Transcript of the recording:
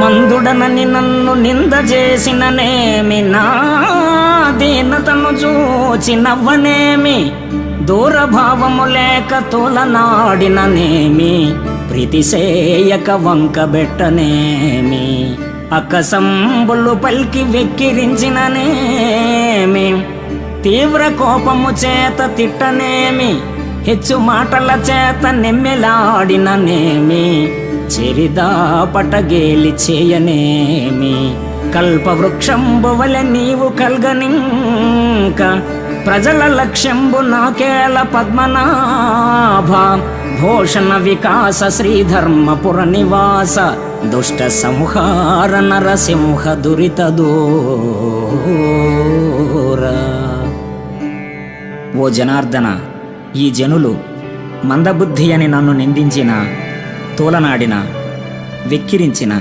మందుడనని నన్ను నింద చేసిననేమి నా దీనతను చూచి నవ్వనేమి దూరభావము లేక తోలనాడిననేమి? ప్రీతిసేయక వంకబెట్టనేమి అకసంబులు పల్కి వెక్కిరించిననేమి? తీవ్ర కోపము చేత తిట్టనేమి? హెచ్చు మాటల చేత నెమ్మెలాడిననేమి? చెరిదా పటగేలి చేయనేమి? కల్పవృక్షంబువల నీవు కల్గనింక ప్రజల లక్ష్యంబు నాకేల పద్మనాభ? భూషణ వికాస శ్రీధర్మపుర నివాస దుష్ట సంహార నరసింహ దురిత దూర. ఓ జనార్దన ఈ జనులు మందబుద్ధి అని నన్ను నిందించిన తోలనాడిన వెక్కిరించిన